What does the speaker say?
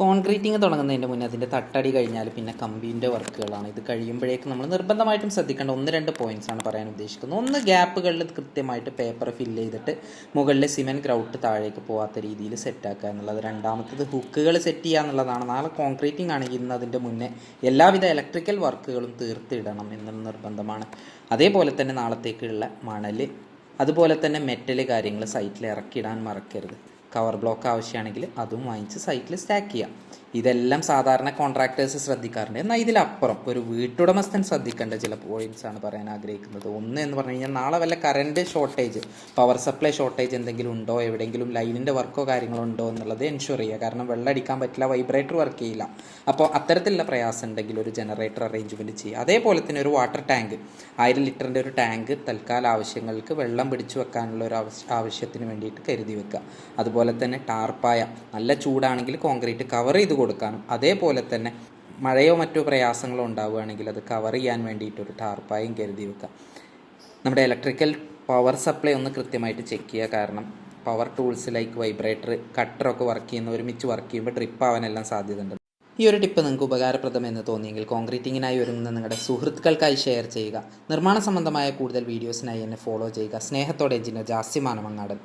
Concreting തുടങ്ങുന്നതിന്റെ മുന്നേ അതിന്റെ തട്ടടി കഴിഞ്ഞാൽ പിന്നെ കമ്പീന്റെ വർക്കുകളാണ്. ഇത് കഴിയുമ്പോഴേക്കും നമ്മൾ നിർബന്ധമായിട്ടും ശ്രദ്ധിക്കേണ്ട ഒന്ന് രണ്ട് പോയിന്റ്സ് ആണ് പറയാൻ ഉദ്ദേശിക്കുന്നത്. ഒന്ന് ഗ്യാപ്പുകളിൽ കൃത്യമായിട്ട് പേപ്പർ ഫില്ല് ചെയ്തിട്ട് മുകളിലെ സിമെന്റ് ഗ്രൗട്ട് താഴേക്ക് പോകാത്ത രീതിയിൽ സെറ്റാക്കുക എന്നുള്ളത്. രണ്ടാമത്തത് ഹുക്കുകൾ സെറ്റ് ചെയ്യുക എന്നുള്ളതാണ്. നാളെ കോൺക്രീറ്റിംഗ് ആണെങ്കിൽ ഇന്ന് അതിന്റെ മുന്നേ എല്ലാവിധ ഇലക്ട്രിക്കൽ വർക്കുകളും തീർത്തിടണം എന്നുള്ള നിർബന്ധമാണ്. അതേപോലെ തന്നെ നാളത്തേക്കുള്ള മണൽ അതുപോലെ തന്നെ മെറ്റൽ കാര്യങ്ങൾ സൈറ്റിൽ ഇറക്കിയിടാൻ മറക്കരുത്. കവർ ബ്ലോക്ക് ആവശ്യമാണെങ്കിൽ അതും വാങ്ങിച്ച് സൈറ്റിൽ സ്റ്റാക്ക് ചെയ്യാം. ഇതെല്ലാം സാധാരണ കോൺട്രാക്ടേഴ്സ് ശ്രദ്ധിക്കാറുണ്ട്. എന്നാൽ ഇതിലപ്പുറം ഒരു വീട്ടുടമസ്ഥൻ ശ്രദ്ധിക്കേണ്ട ചില പോയിന്റ്സ് ആണ് പറയാൻ ആഗ്രഹിക്കുന്നത്. ഒന്ന് എന്ന് പറഞ്ഞു കഴിഞ്ഞാൽ നാളെ വല്ല current shortage power supply shortage എന്തെങ്കിലും ഉണ്ടോ? എവിടെയെങ്കിലും ലൈനിന്റെ വർക്കോ കാര്യങ്ങളോ ഉണ്ടോ എന്നുള്ളത് എൻഷുർ ചെയ്യുക. കാരണം വെള്ളം അടിക്കാൻ പറ്റില്ല വൈബ്രേറ്റർ വർക്ക് ചെയ്യില്ല. അപ്പോൾ അത്തരത്തിലുള്ള പ്രയാസം ഉണ്ടെങ്കിൽ ഒരു ജനറേറ്റർ അറേഞ്ച്മെന്റ് ചെയ്യുക. അതേപോലെ തന്നെ ഒരു വാട്ടർ ടാങ്ക് ആയിരം ലിറ്ററിന്റെ ഒരു ടാങ്ക് തൽക്കാല ആവശ്യങ്ങൾക്ക് വെള്ളം പിടിച്ചു വെക്കാനുള്ള ഒരു ആവശ്യ ആവശ്യത്തിന് വേണ്ടിയിട്ട് കരുതി വെക്കുക. അതുപോലെ തന്നെ ടാർപ്പായ നല്ല ചൂടാണെങ്കിൽ കോൺക്രീറ്റ് കവർ ചെയ്ത് കൊടുക്കാനും. അതേപോലെ തന്നെ മഴയോ മറ്റോ പ്രയാസങ്ങളോ ഉണ്ടാവുകയാണെങ്കിൽ അത് കവർ ചെയ്യാൻ വേണ്ടിയിട്ട് ഒരു ടാർപ്പായും കരുതി വെക്കുക. നമ്മുടെ ഇലക്ട്രിക്കൽ പവർ സപ്ലൈ ഒന്ന് കൃത്യമായിട്ട് ചെക്ക് ചെയ്യുക. കാരണം പവർ ടൂൾസ് ലൈക്ക് വൈബ്രേറ്റർ കട്ടറൊക്കെ വർക്ക് ചെയ്യുന്ന ഒരുമിച്ച് വർക്ക് ചെയ്യുമ്പോൾ ട്രിപ്പ് ആവാനെല്ലാം സാധ്യതയുണ്ട്. ഈ ഒരു ടിപ്പ് നിങ്ങൾക്ക് ഉപകാരപ്രദമെന്ന് തോന്നിയെങ്കിൽ കോൺക്രീറ്റിങ്ങിനായി ഒരുങ്ങുന്ന നിങ്ങളുടെ സുഹൃത്തുക്കൾക്കായി ഷെയർ ചെയ്യുക. നിർമ്മാണ സംബന്ധമായ കൂടുതൽ വീഡിയോസിനായി എന്നെ ഫോളോ ചെയ്യുക. സ്നേഹത്തോടെ എഞ്ചിനീയർ ജാസ്യമാനമങ്ങാടൻ